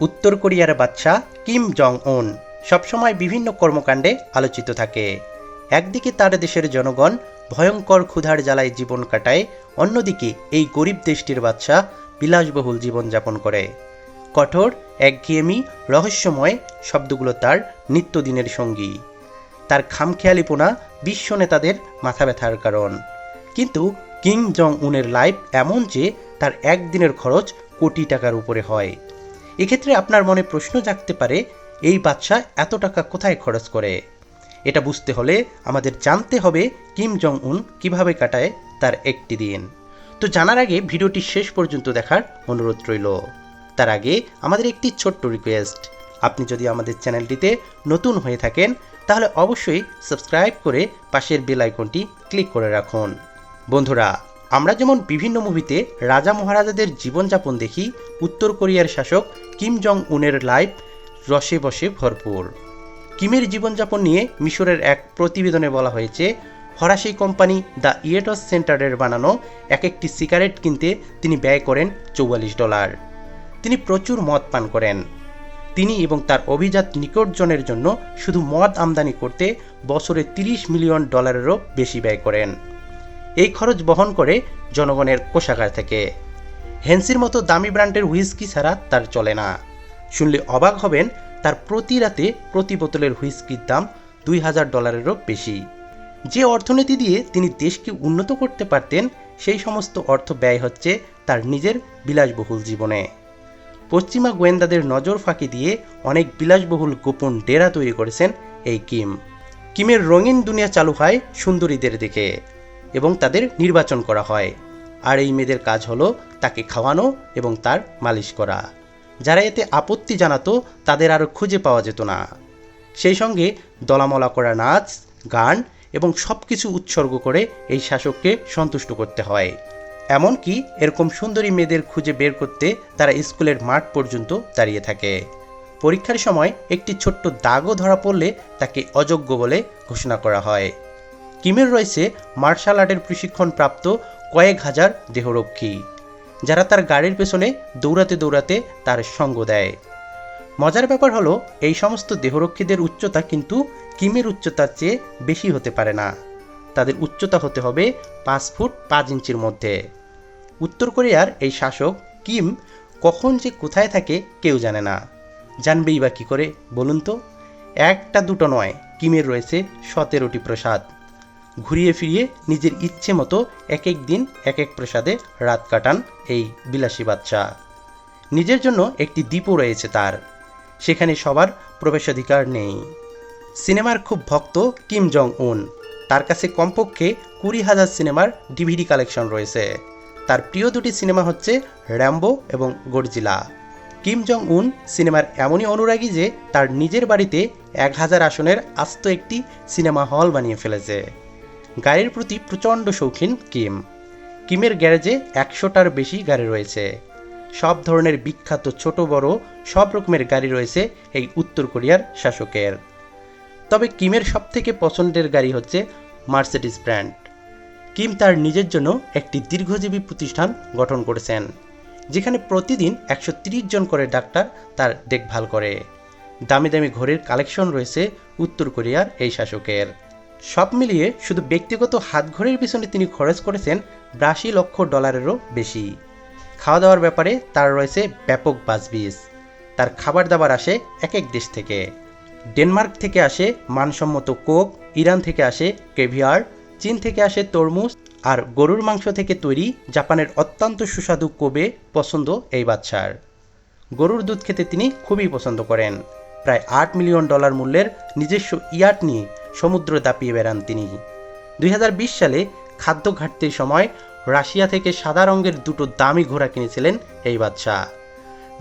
উত্তর কোরিয়ার বাচ্চা কিম জং উন সবসময় বিভিন্ন কর্মকাণ্ডে আলোচিত থাকে। একদিকে তার দেশের জনগণ ভয়ঙ্কর ক্ষুধার জ্বালায় জীবন কাটায়, অন্যদিকে এই গরিব দেশটির বাচ্চা বিলাসবহুল জীবনযাপন করে। কঠোর, একঘেয়েমি, রহস্যময় শব্দগুলো তার নিত্যদিনের সঙ্গী। তার খামখেয়ালিপনা বিশ্ব নেতাদের মাথা ব্যথার কারণ। কিন্তু কিং জং উনের লাইফ এমন যে তার একদিনের খরচ কোটি টাকার উপরে হয়। এক্ষেত্রে আপনার মনে প্রশ্ন জাগতে পারে, এই বাচ্চা এত টাকা কোথায় খরচ করে? এটা বুঝতে হলে আমাদের জানতে হবে কিম জং উন কীভাবে কাটায় তার একটি দিন। তো জানার আগে ভিডিওটি শেষ পর্যন্ত দেখার অনুরোধ রইল। তার আগে আমাদের একটি ছোট্ট রিকোয়েস্ট আপনি যদি আমাদের চ্যানেলটিতে নতুন হয়ে থাকেন, তাহলে অবশ্যই সাবস্ক্রাইব করে পাশের বেল আইকনটি ক্লিক করে রাখুন। বন্ধুরা আমরা যেমন বিভিন্ন মুভিতে রাজা মহারাজাদের জীবনযাপন দেখি, উত্তর কোরিয়ার শাসক কিম জং উনের লাইফ রসে বসে ভরপুর। কিমের জীবনযাপন নিয়ে মিশরের এক প্রতিবেদনে বলা হয়েছে, ফরাসি কোম্পানি দ্য ইয়েটস সেন্টারের বানানো এক একটি সিগারেট কিনতে তিনি ব্যয় করেন চৌয়াল্লিশ ডলার। তিনি প্রচুর মদ পান করেন। তিনি এবং তার অভিজাত নিকটজনের জন্য শুধু মদ আমদানি করতে বছরে 30 মিলিয়ন ডলারেরও বেশি ব্যয় করেন। এই খরচ বহন করে জনগণের কোষাগার থেকে। হেন্সির মতো দামি ব্র্যান্ডের হুইস্কি ছাড়া তার চলে না। শুনলে অবাক হবেন, তার প্রতি রাতে প্রতি বোতলের হুইস্কির দাম দুই হাজার ডলারেরও বেশি। যে অর্থনীতি দিয়ে তিনি দেশকে উন্নত করতে পারতেন, সেই সমস্ত অর্থ ব্যয় হচ্ছে তার নিজের বিলাসবহুল জীবনে। পশ্চিমা গোয়েন্দাদের নজর ফাঁকি দিয়ে অনেক বিলাসবহুল গোপন ডেরা তৈরি করেছেন এই কিম। কিমের রঙিন দুনিয়া চালু হয় সুন্দরীদের দিকে এবং তাদের নির্বাচন করা হয়। আর এই মেয়েদের কাজ হলো তাকে খাওয়ানো এবং তার মালিশ করা। যারা এতে আপত্তি জানাতো, তাদের আর খুঁজে পাওয়া যেত না। সেই সঙ্গে দলামলা করা নাচ, গান এবং সব কিছু উৎসর্গ করে এই শাসককে সন্তুষ্ট করতে হয়। এমনকি এরকম সুন্দরী মেয়েদের খুঁজে বের করতে তারা স্কুলের মাঠ পর্যন্ত দাঁড়িয়ে থাকে। পরীক্ষার সময় একটি ছোট্ট দাগও ধরা পড়লে তাকে অযোগ্য বলে ঘোষণা করা হয়। কিমের রয়েছে মার্শাল আর্টের প্রশিক্ষণপ্রাপ্ত কয়েক হাজার দেহরক্ষী, যারা তার গাড়ির পেছনে দৌড়াতে দৌড়াতে তার সঙ্গ দেয়। মজার ব্যাপার হলো, এই সমস্ত দেহরক্ষীদের উচ্চতা কিন্তু কিমের উচ্চতার চেয়ে বেশি হতে পারে না। তাদের উচ্চতা হতে হবে পাঁচ ফুট পাঁচ ইঞ্চির মধ্যে। উত্তর কোরিয়ার এই শাসক কিম কখন যে কোথায় থাকে কেউ জানে না। জানবেই বা কী করে, বলুন তো? একটা দুটো নয়, কিমের রয়েছে সতেরোটি প্রসাদ। ঘুরিয়ে ফিরিয়ে নিজের ইচ্ছে মতো এক এক দিন, এক এক প্রসাদে রাত কাটান এই বিলাসী বাচ্চা। নিজের জন্য একটি দ্বীপও রয়েছে তার। সেখানে সবার প্রবেশাধিকার নেই। সিনেমার খুব ভক্ত কিম জং উন তার কাছে কমপক্ষে কুড়ি হাজার সিনেমার ডিভিডি কালেকশন রয়েছে। তার প্রিয় দুটি সিনেমা হচ্ছে র্যাম্বো এবং গর্জিলা। কিম জং উন সিনেমার এমনই অনুরাগী যে তার নিজের বাড়িতে এক হাজার আসনের আস্ত একটি সিনেমা হল বানিয়ে ফেলেছে। গাড়ির প্রতি প্রচণ্ড শৌখিন কিম। কিমের গ্যারেজে একশোটার বেশি গাড়ি রয়েছে। সব ধরনের বিখ্যাত ছোট, বড়, সব রকমের গাড়ি রয়েছে এই উত্তর কোরিয়ার শাসকের। তবে কিমের সবথেকে পছন্দের গাড়ি হচ্ছে মার্সিডিস ব্র্যান্ড। কিম তার নিজের জন্য একটি দীর্ঘজীবী প্রতিষ্ঠান গঠন করেছেন, যেখানে প্রতিদিন একশো জন করে ডাক্তার তার দেখভাল করে। দামি দামি ঘরের কালেকশন রয়েছে উত্তর কোরিয়ার এই শাসকের। সব মিলিয়ে শুধু ব্যক্তিগত হাতঘড়ির পিছনে তিনি খরচ করেছেন বিরাশি লক্ষ ডলারেরও বেশি। খাওয়া দাওয়ার ব্যাপারে তার রয়েছে ব্যাপক বাজবিজ। তার খাবার দাবার আসে এক এক দেশ থেকে। ডেনমার্ক থেকে আসে মানসম্মত কোক, ইরান থেকে আসে কেভিয়ার, চীন থেকে আসে তরমুজ আর গরুর মাংস থেকে তৈরি জাপানের অত্যন্ত সুস্বাদু কোবে পছন্দ এই বাচ্চার। গরুর দুধ খেতে তিনি খুবই পছন্দ করেন। প্রায় আট মিলিয়ন ডলার মূল্যের নিজস্ব ইয়াট নিয়ে সমুদ্র দাপিয়ে বেড়ান তিনি। দুই হাজার বিশ সালে খাদ্য ঘাটতির সময় রাশিয়া থেকে সাদা রঙের দুটো দামি ঘোড়া কিনেছিলেন এই বাচ্চা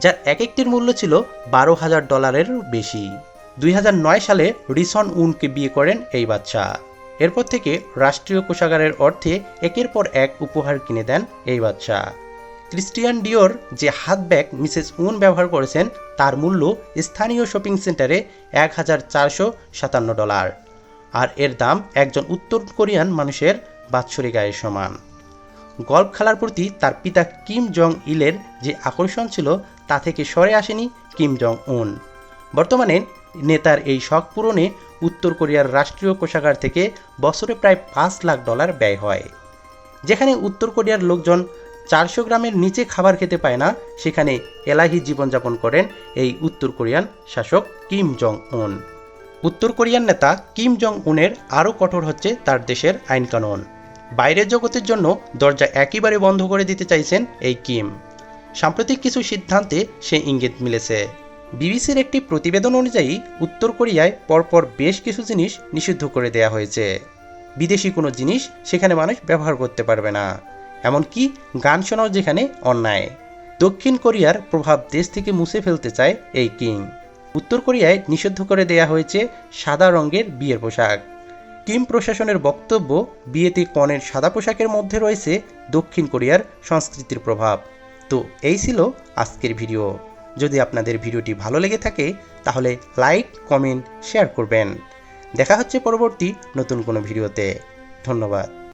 যার এক একটির মূল্য ছিল বারো হাজার ডলারের বেশি। দুই হাজার নয় সালে রিসন উনকে বিয়ে করেন এই বাচ্চা এরপর থেকে রাষ্ট্রীয় কোষাগারের অর্থে একের পর এক উপহার কিনে দেন এই বাচ্চা ক্রিস্টিয়ান ডিওর যে হাত ব্যাগ মিসেস উন ব্যবহার করেছেন, তার মূল্য স্থানীয় শপিং সেন্টারে এক হাজার চারশো সাতান্ন ডলার। আর এর দাম একজন উত্তর কোরিয়ান মানুষের বাৎসরিক আয়ের সমান। গল্ফ খেলার প্রতি তার পিতা কিম জং ইলের যে আকর্ষণ ছিল তা থেকে সরে আসেনি কিম জং উন বর্তমানে নেতার এই শখ পূরণে উত্তর কোরিয়ার রাষ্ট্রীয় কোষাগার থেকে বছরে প্রায় পাঁচ লাখ ডলার ব্যয় হয়। যেখানে উত্তর কোরিয়ার লোকজন চারশো গ্রামের নিচে খাবার খেতে পায় না, সেখানে এলাহি জীবনযাপন করেন এই উত্তর কোরিয়ান শাসক কিম জং উন উত্তর কোরিয়ান নেতা কিম জং উনের আরও কঠোর হচ্ছে তার দেশের আইনকানুন বাইরের জগতের জন্য দরজা একেবারে বন্ধ করে দিতে চাইছেন এই কিম। সাম্প্রতিক কিছু সিদ্ধান্তে সে ইঙ্গিত মিলেছে। বিবিসির একটি প্রতিবেদন অনুযায়ী, উত্তর কোরিয়ায় পরপর বেশ কিছু জিনিস নিষিদ্ধ করে দেয়া হয়েছে। বিদেশি কোনো জিনিস সেখানে মানুষ ব্যবহার করতে পারবে না। এমনকি গান শোনাও যেখানে অন্যায়। দক্ষিণ কোরিয়ার প্রভাব দেশ থেকে মুছে ফেলতে চায় এই কিং উত্তর কোরিয়ায় নিষিদ্ধ করে দেয়া হয়েছে সাদা রঙের বিয়ের পোশাক। কিম প্রশাসনের বক্তব্য, বিয়েতে কনের সাদা পোশাকের মধ্যে রয়েছে দক্ষিণ কোরিয়ার সংস্কৃতির প্রভাব। তো এই ছিল আজকের ভিডিও। যদি আপনাদের ভিডিওটি ভালো লেগে থাকে, তাহলে লাইক, কমেন্ট, শেয়ার করবেন। দেখা হচ্ছে পরবর্তী নতুন কোনো ভিডিওতে। ধন্যবাদ।